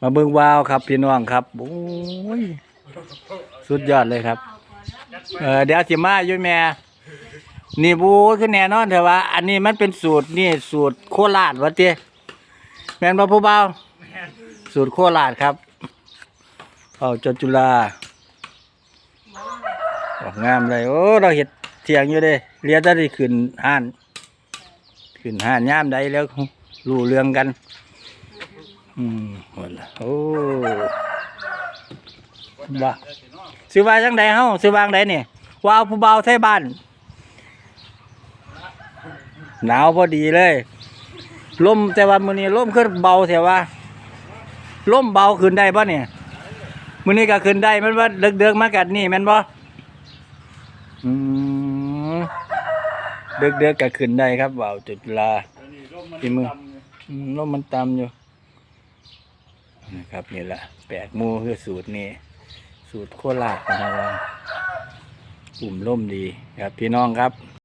มาเบิ่งวาวครับพี่น้องครับโอ้ยสุดยอดเลยครับ เออเดี๋ยวสิมาอยู่แม่นี่บูคือแน่นอนเถอะว่า อันนี้มันเป็นสูตรนี่สูตรโคราชวะเตี้ยแม่นบ่ผู้เบาสูตรโคราชครับเอาจจุฬาออกงามเลยโอ้เราเห็ดเถียงอยู่เด้เรียนได้ขึ้นห้าน ขึ้นห้านย่ามใดแล้วรู้เรื่องกัน อืมหมดละโอ้บ้าซื้อว่าจังใดเฮาซื้อวางใดนี่ว้าวผู้เบาไทยบ้าน หนาวพอดีเลย ลมแต่ว่ามื้อนี้ลมขึ้นเบาแต่ว่าลมเบาขึ้นได้ป่ะเนี่ยมื้อนี้ก็ขึ้นได้แมันว่าเดือกๆมากัดนี่แม่นบ่อืมเดือกๆก็ขึ้นได้ครับว่าวจุดลาที่มือ อืมลมมันต่ำอยู่ นะครับนี่แหละแปดหมูคือสูตรนี้ สูตรโคราชนะครับกลุ่มล่มดีครับพี่น้องครับ